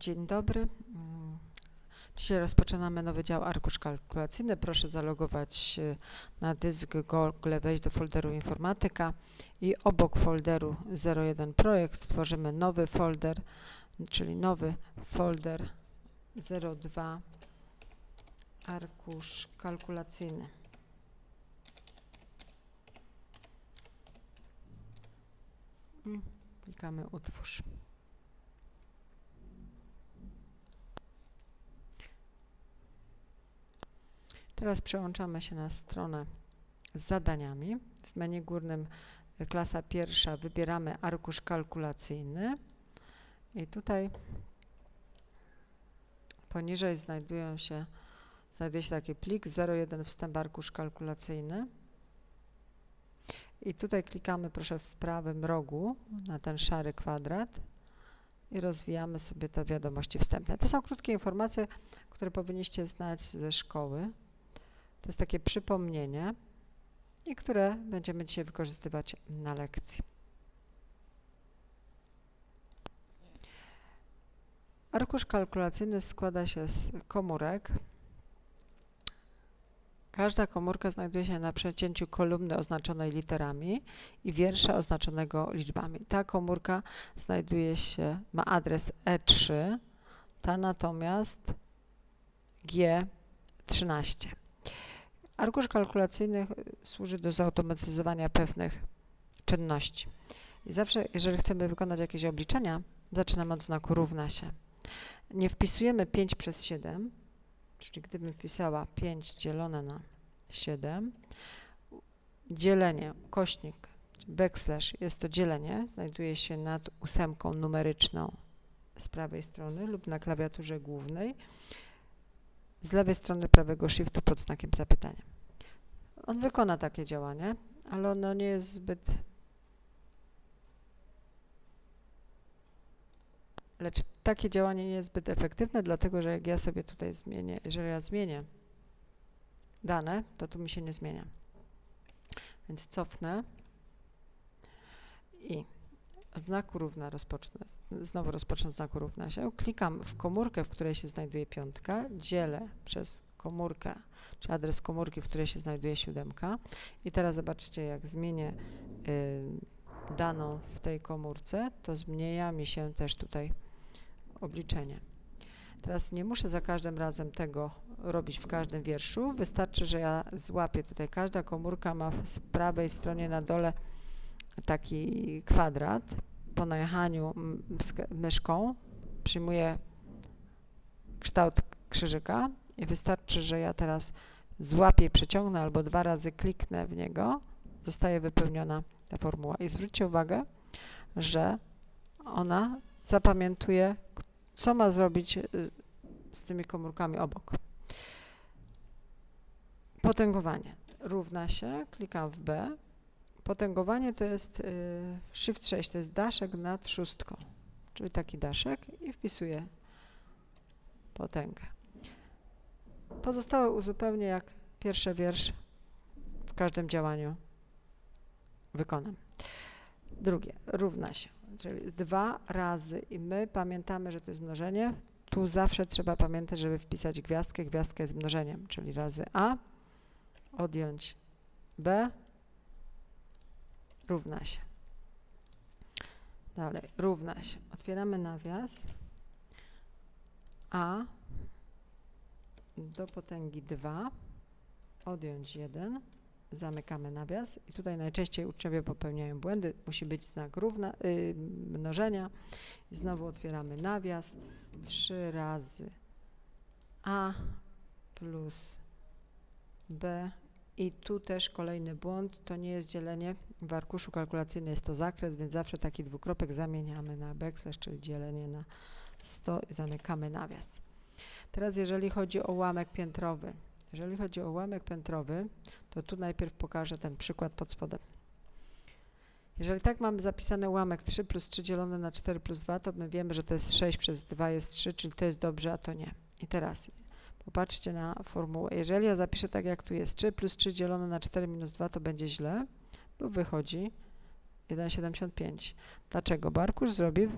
Dzień dobry. Mm, Dzisiaj rozpoczynamy nowy dział arkusz kalkulacyjny. Proszę zalogować się na dysk Google, wejść do folderu informatyka i obok folderu 01 projekt tworzymy nowy folder, czyli nowy folder 02 arkusz kalkulacyjny. I Klikamy utwórz. Teraz przełączamy się na stronę z zadaniami. W menu górnym y, klasa pierwsza wybieramy arkusz kalkulacyjny i tutaj poniżej znajdują się, znajduje się taki plik 01 wstęp arkusz kalkulacyjny. I tutaj klikamy proszę w prawym rogu na ten szary kwadrat i rozwijamy sobie te wiadomości wstępne. To są krótkie informacje, które powinniście znać ze szkoły. To jest takie przypomnienie i które będziemy dzisiaj wykorzystywać na lekcji. Arkusz kalkulacyjny składa się z komórek. Każda komórka znajduje się na przecięciu kolumny oznaczonej literami i wiersza oznaczonego liczbami. Ta komórka znajduje się, ma adres E3, ta natomiast G13. Arkusz kalkulacyjny służy do zautomatyzowania pewnych czynności. I zawsze, jeżeli chcemy wykonać jakieś obliczenia, zaczynamy od znaku równa się. Nie wpisujemy 5 przez 7, czyli gdybym wpisała 5 dzielone na 7, dzielenie, kośnik, backslash, jest to dzielenie, znajduje się nad ósemką numeryczną z prawej strony lub na klawiaturze głównej z lewej strony prawego shiftu pod znakiem zapytania. On wykona takie działanie, ale ono nie jest zbyt. Lecz takie działanie nie jest zbyt efektywne, dlatego że jak ja sobie tutaj zmienię, jeżeli ja zmienię dane, to tu mi się nie zmienia. Więc cofnę i znaku równa rozpocznę, znowu rozpocznę znaku równa się, klikam w komórkę, w której się znajduje piątka, dzielę przez komórkę, czy adres komórki, w której się znajduje siódemka. I teraz zobaczcie, jak zmienię y, daną w tej komórce, to zmienia mi się też tutaj obliczenie. Teraz nie muszę za każdym razem tego robić w każdym wierszu, wystarczy, że ja złapię tutaj, każda komórka ma z prawej stronie na dole taki kwadrat. Po najechaniu myszką przyjmuje kształt krzyżyka i wystarczy, że ja teraz złapię przeciągnę albo dwa razy kliknę w niego, zostaje wypełniona ta formuła. I zwróćcie uwagę, że ona zapamiętuje, co ma zrobić y, z tymi komórkami obok. Potęgowanie równa się, klikam w B, Potęgowanie to jest y, Shift 6, to jest daszek nad szóstką, czyli taki daszek i wpisuję potęgę. Pozostałe uzupełnię jak pierwszy wiersz w każdym działaniu wykonam. Drugie, równa się, czyli dwa razy i my pamiętamy, że to jest mnożenie. Tu zawsze trzeba pamiętać, żeby wpisać gwiazdkę. Gwiazdka jest mnożeniem, czyli razy A, odjąć B, równa się. Dalej, równa się. Otwieramy nawias. A do potęgi 2 odjąć 1. Zamykamy nawias i tutaj najczęściej uczniowie popełniają błędy. Musi być znak równa, yy, mnożenia. Znowu otwieramy nawias. 3 razy A plus B i tu też kolejny błąd, to nie jest dzielenie w arkuszu kalkulacyjnym, jest to zakres, więc zawsze taki dwukropek zamieniamy na backslash, czyli dzielenie na 100 i zamykamy nawias. Teraz jeżeli chodzi o ułamek piętrowy, jeżeli chodzi o ułamek piętrowy, to tu najpierw pokażę ten przykład pod spodem. Jeżeli tak mamy zapisany ułamek 3 plus 3 dzielone na 4 plus 2, to my wiemy, że to jest 6 przez 2 jest 3, czyli to jest dobrze, a to nie. I teraz Popatrzcie na formułę. Jeżeli ja zapiszę tak, jak tu jest 3 plus 3 dzielone na 4 minus 2, to będzie źle, bo wychodzi 1,75. Dlaczego? Bo arkusz zrobi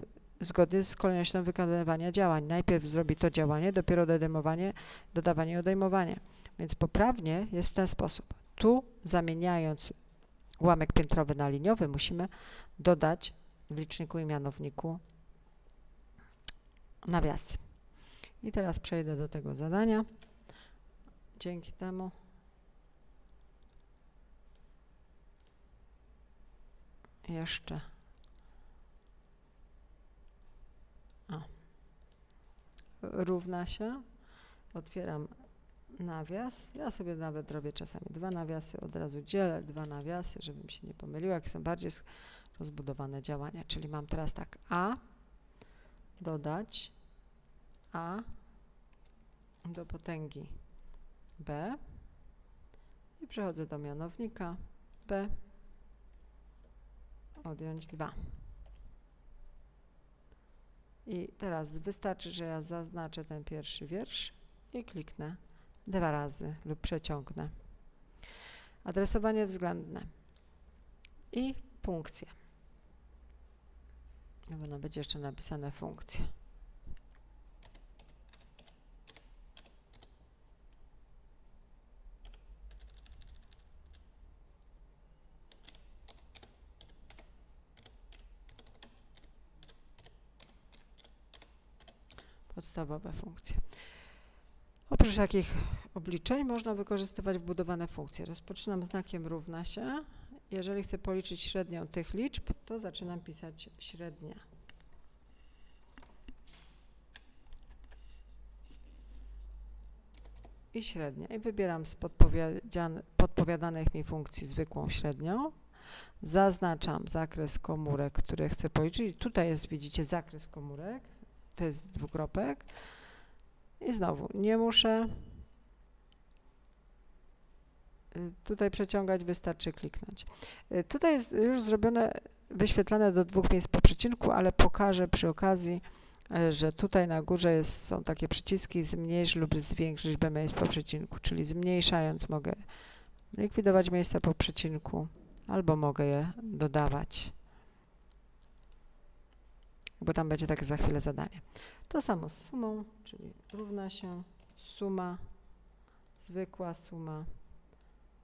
zgodnie z kolejnością wykonywania działań. Najpierw zrobi to działanie, dopiero odejmowanie, dodawanie i odejmowanie. Więc poprawnie jest w ten sposób. Tu zamieniając ułamek piętrowy na liniowy musimy dodać w liczniku i mianowniku nawiasy. I teraz przejdę do tego zadania. Dzięki temu jeszcze o, równa się. Otwieram nawias. Ja sobie nawet robię czasami dwa nawiasy, od razu dzielę dwa nawiasy, żebym się nie pomyliła, jakie są bardziej rozbudowane działania. Czyli mam teraz tak A dodać A do potęgi B i przechodzę do mianownika B odjąć 2. I teraz wystarczy, że ja zaznaczę ten pierwszy wiersz i kliknę dwa razy lub przeciągnę. Adresowanie względne i funkcje. Powinno być jeszcze napisane funkcje. Podstawowe funkcje. Oprócz takich obliczeń można wykorzystywać wbudowane funkcje. Rozpoczynam znakiem równa się. Jeżeli chcę policzyć średnią tych liczb, to zaczynam pisać średnia. I średnia. I wybieram z podpowiadanych mi funkcji zwykłą średnią. Zaznaczam zakres komórek, które chcę policzyć. Tutaj jest, widzicie, zakres komórek. To jest dwukropek. I znowu, nie muszę y, tutaj przeciągać, wystarczy kliknąć. Y, Tutaj jest już zrobione, wyświetlane do dwóch miejsc po przecinku, ale pokażę przy okazji, y, że tutaj na górze jest, są takie przyciski zmniejsz lub zwiększ liczbę miejsc po przecinku, czyli zmniejszając mogę likwidować miejsca po przecinku albo mogę je dodawać, bo tam będzie takie za chwilę zadanie. To samo z sumą, czyli równa się suma, zwykła suma,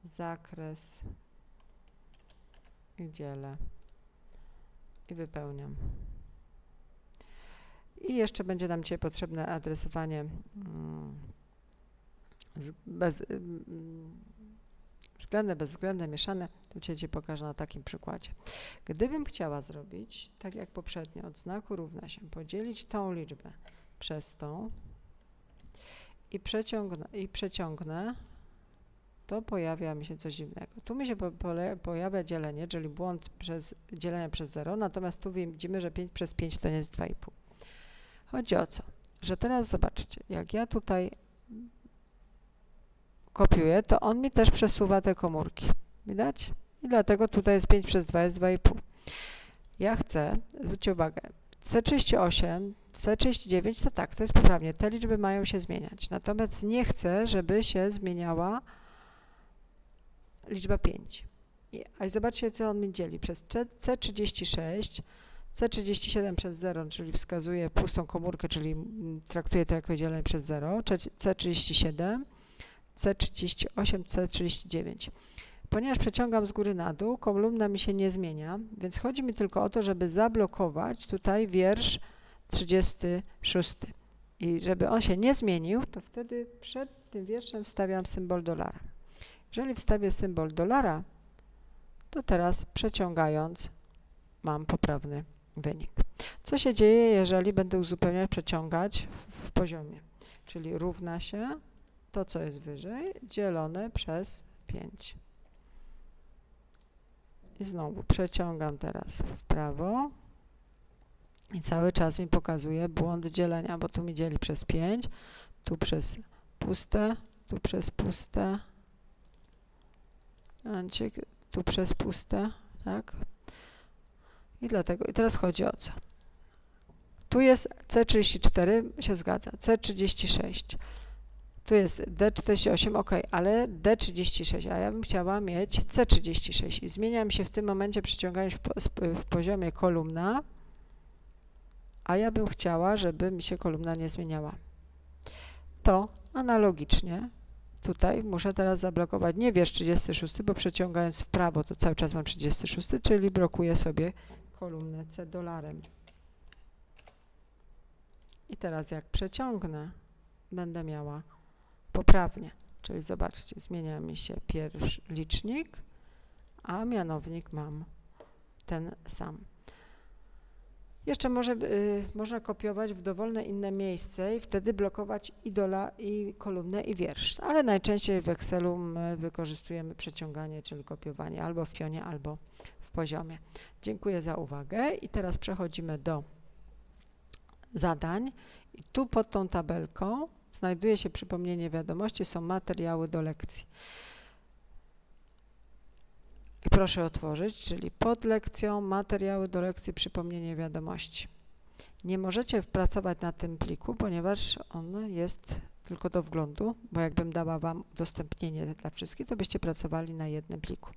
zakres i dzielę i wypełniam. I jeszcze będzie nam dzisiaj potrzebne adresowanie mm, bez, mm, względne, bezwzględne, mieszane. Tu Cię Ci pokażę na takim przykładzie. Gdybym chciała zrobić, tak jak poprzednio, od znaku równa się, podzielić tą liczbę przez tą i przeciągnę, i przeciągnę, to pojawia mi się coś dziwnego. Tu mi się po, pole, pojawia dzielenie, czyli błąd przez dzielenie przez 0, natomiast tu widzimy, że 5 przez 5 to nie jest 2,5. Chodzi o co? Że teraz zobaczcie, jak ja tutaj kopiuję, to on mi też przesuwa te komórki. Widać? I dlatego tutaj jest 5 przez 2 jest 2,5. Ja chcę, zwróćcie uwagę, C38, C39 to tak, to jest poprawnie, te liczby mają się zmieniać. Natomiast nie chcę, żeby się zmieniała liczba 5. I, a i zobaczcie, co on mi dzieli. Przez C- C36, C37 przez 0, czyli wskazuje pustą komórkę, czyli mm, traktuje to jako dzielenie przez 0, C- C37, C38, C39. Ponieważ przeciągam z góry na dół, kolumna mi się nie zmienia, więc chodzi mi tylko o to, żeby zablokować tutaj wiersz 36. I żeby on się nie zmienił, to wtedy przed tym wierszem wstawiam symbol dolara. Jeżeli wstawię symbol dolara, to teraz przeciągając mam poprawny wynik. Co się dzieje, jeżeli będę uzupełniać, przeciągać w, poziomie? Czyli równa się to, co jest wyżej, dzielone przez 5. I znowu przeciągam teraz w prawo i cały czas mi pokazuje błąd dzielenia, bo tu mi dzieli przez 5, tu przez puste, tu przez puste, tu przez puste, tak? I dlatego, i teraz chodzi o co? Tu jest C34, się zgadza, C36. Tu jest D48, ok, ale D36, a ja bym chciała mieć C36 i zmieniam się w tym momencie, przyciągając w, w poziomie kolumna a ja bym chciała, żeby mi się kolumna nie zmieniała. To analogicznie tutaj muszę teraz zablokować nie wiersz 36, bo przeciągając w prawo to cały czas mam 36, czyli blokuję sobie kolumnę C dolarem. I teraz jak przeciągnę, będę miała poprawnie. Czyli zobaczcie, zmienia mi się pierwszy licznik, a mianownik mam ten sam. Jeszcze może, y, można kopiować w dowolne inne miejsce i wtedy blokować i dola, i kolumnę, i wiersz. Ale najczęściej w Excelu my wykorzystujemy przeciąganie, czyli kopiowanie albo w pionie, albo w poziomie. Dziękuję za uwagę i teraz przechodzimy do zadań. I tu pod tą tabelką znajduje się przypomnienie wiadomości, są materiały do lekcji. I proszę otworzyć, czyli pod lekcją, materiały do lekcji, przypomnienie wiadomości. Nie możecie pracować na tym pliku, ponieważ on jest tylko do wglądu, bo jakbym dała Wam udostępnienie dla wszystkich, to byście pracowali na jednym pliku.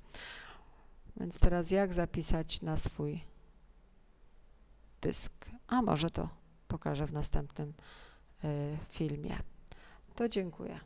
Więc teraz jak zapisać na swój dysk? A może to pokażę w następnym filmie. To dziękuję.